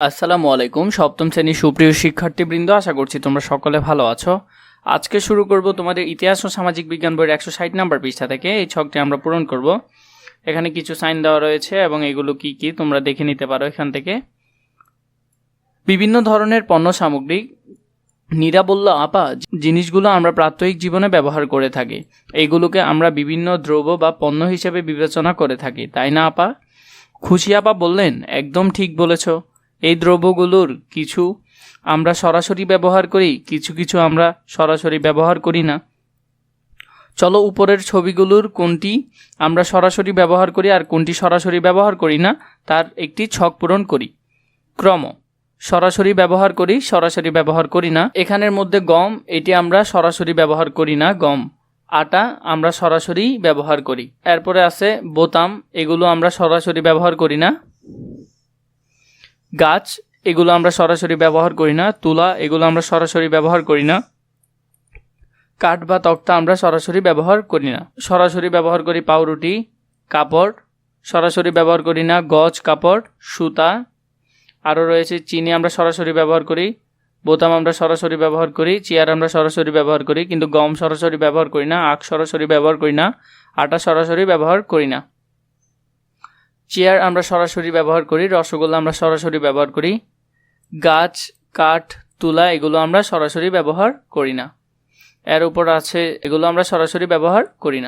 আসসালামু আলাইকুম, সপ্তম শ্রেণির সুপ্রিয় শিক্ষার্থীবৃন্দ, আশা করছি তোমরা সকলে ভালো আছো। আজকে শুরু করব তোমাদের ইতিহাস ও সামাজিক বিজ্ঞান বইয়ের একশো ষাট নাম্বার পৃষ্ঠা থেকে, এই ছকটি আমরা পূরণ করব। এখানে কিছু সাইন দেওয়া রয়েছে এবং এগুলো কি কি তোমরা দেখে নিতে পারো এখান থেকে। বিভিন্ন ধরনের পণ্য সামগ্রী নীরা বলল আপা, জিনিসগুলো আমরা প্রাত্যহিক জীবনে ব্যবহার করে থাকি। এইগুলোকে আমরা বিভিন্ন দ্রব্য বা পণ্য হিসেবে বিবেচনা করে থাকি, তাই না আপা? খুশি আপা বললেন, একদম ঠিক বলেছ। এই দ্রব্যগুলোর কিছু আমরা সরাসরি ব্যবহার করি, কিছু কিছু আমরা সরাসরি ব্যবহার করি না। চলো উপরের ছবিগুলোর কোনটি আমরা সরাসরি ব্যবহার করি আর কোনটি সরাসরি ব্যবহার করি না, তার একটি ছক পূরণ করি। ক্রম, সরাসরি ব্যবহার করি, সরাসরি ব্যবহার করি না। এখানের মধ্যে গম, এটি আমরা সরাসরি ব্যবহার করি না, গম। আটা আমরা সরাসরি ব্যবহার করি। এরপরে আছে বোতাম, এগুলো আমরা সরাসরি ব্যবহার করি না। গাছ এগুলো আমরা সরাসরি ব্যবহার করি না তুলা এগুলো আমরা সরাসরি ব্যবহার করি না কাঠ বা তক্তা আমরা সরাসরি ব্যবহার করি না সরাসরি ব্যবহার করি পাউরুটি কাপড় সরাসরি ব্যবহার করি না গজ কাপড় সুতা আরও রয়েছে চিনি আমরা সরাসরি ব্যবহার করি বোতাম আমরা সরাসরি ব্যবহার করি চেয়ার আমরা সরাসরি ব্যবহার করি কিন্তু গম সরাসরি ব্যবহার করি না আখ সরাসরি ব্যবহার করি না আটা সরাসরি ব্যবহার করি না চেয়ার আমরা সরাসরি ব্যবহার করি, রসগোল্লা আমরা সরাসরি ব্যবহার করি, গাছ, কাঠ, তুলা এগুলো আমরা সরাসরি ব্যবহার করি না। এর উপর আছে, এগুলো আমরা সরাসরি ব্যবহার করি না।